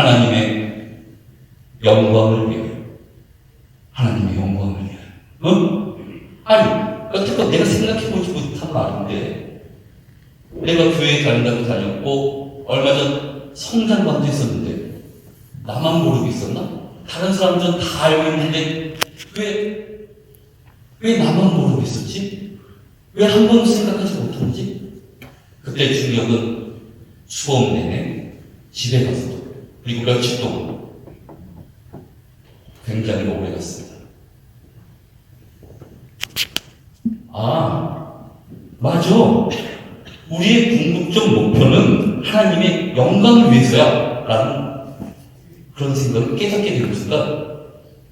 하나님의 영광을 위하여. 하나님의 영광을 위하여. 어? 아니, 여태껏 내가 생각해보지 못한 말인데, 내가 교회에 다닌다고 다녔고, 얼마 전 성장반도 했었는데, 나만 모르고 있었나? 다른 사람들은 다 알고 있는데, 왜, 왜 나만 모르고 있었지? 왜 한 번도 생각하지 못했지? 그때 중력은 수업 내내 집에 가서도, 그리고 며칠 동안 굉장히 오래 갔습니다. 아, 맞아. 우리의 궁극적 목표는 하나님의 영광을 위해서야. 라는 그런 생각을 깨닫게 되는 순간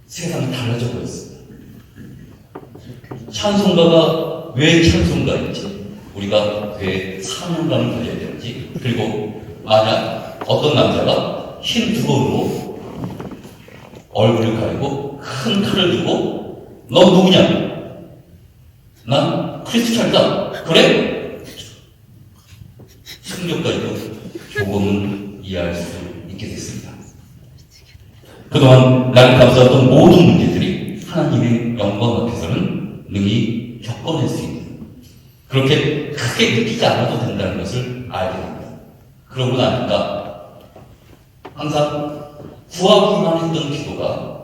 세상이 달라져 버렸습니다. 찬송가가 왜 찬송가인지, 우리가 왜 사명감을 가져야 되는지, 그리고 만약 어떤 남자가 흰 두건으로 얼굴을 가리고 큰 칼을 들고 너 누구냐? 난 크리스찬이다. 그래? 성경까지도 조금은 이해할 수 있게 됐습니다. 그동안 나를 감싸왔던 모든 문제들이 하나님의 영광 앞에서는 능히 겪어낼 수 있는 그렇게 크게 느끼지 않아도 된다는 것을 알게 됩니다. 그러고 나니까 항상 구하기만 했던 기도가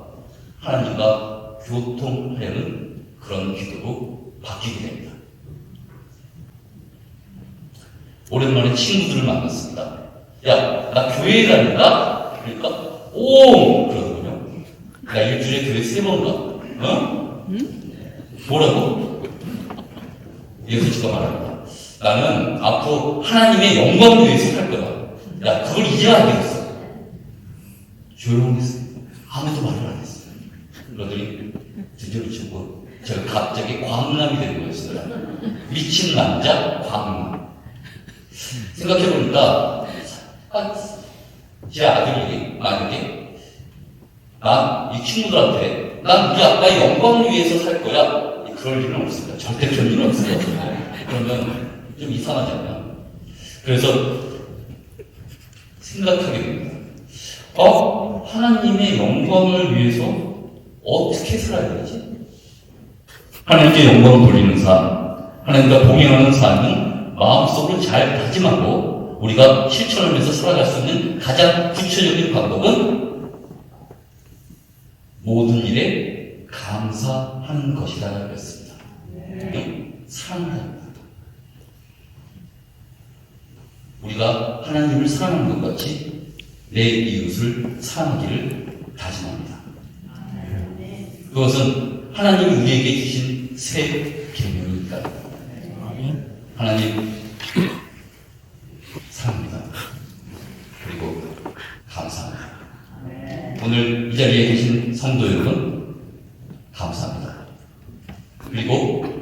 하나님과 교통하려는 그런 기도로 바뀌게 됩니다. 오랜만에 친구들을 만났습니다. 야, 나 교회에 다닌다? 그러니까, 오! 그러더군요. 나 일주일에 교회 세 번 가. 어? 뭐라고? 예수씨가 말합니다. 나는 앞으로 하나님의 영광을 위해서 살 거다. 야, 그걸 됐어. 조용했어. 아무도 말을 안 했어요. 그러더니 드디어 친구 제가 갑자기 광남이 되는 거였어요. 미친 남자 광남. 생각해보니까 아, 제 아들이 만약에 난이 친구들한테 난 우리 아빠의 영광을 위해서 살 거야 그럴 일은 없습니다. 절대 그럴 일은 없어요. 그러면 좀 이상하잖아요. 그래서 생각하게 됩니다. 어? 하나님의 영광을 위해서 어떻게 살아야 되지? 하나님께 영광을 돌리는 삶, 하나님과 동행하는 삶은 마음속으로 잘 다짐하고 우리가 실천하면서 살아갈 수 있는 가장 구체적인 방법은 모든 일에 감사하는 것이다 였습니다. 사랑합니다. 우리가 하나님을 사랑하는 것 같이 내 이웃을 사랑하기를 다짐합니다. 그것은 하나님이 우리에게 주신 새 계명이니까. 하나님 사랑합니다. 그리고 감사합니다. 오늘 이 자리에 계신 성도 여러분 감사합니다. 그리고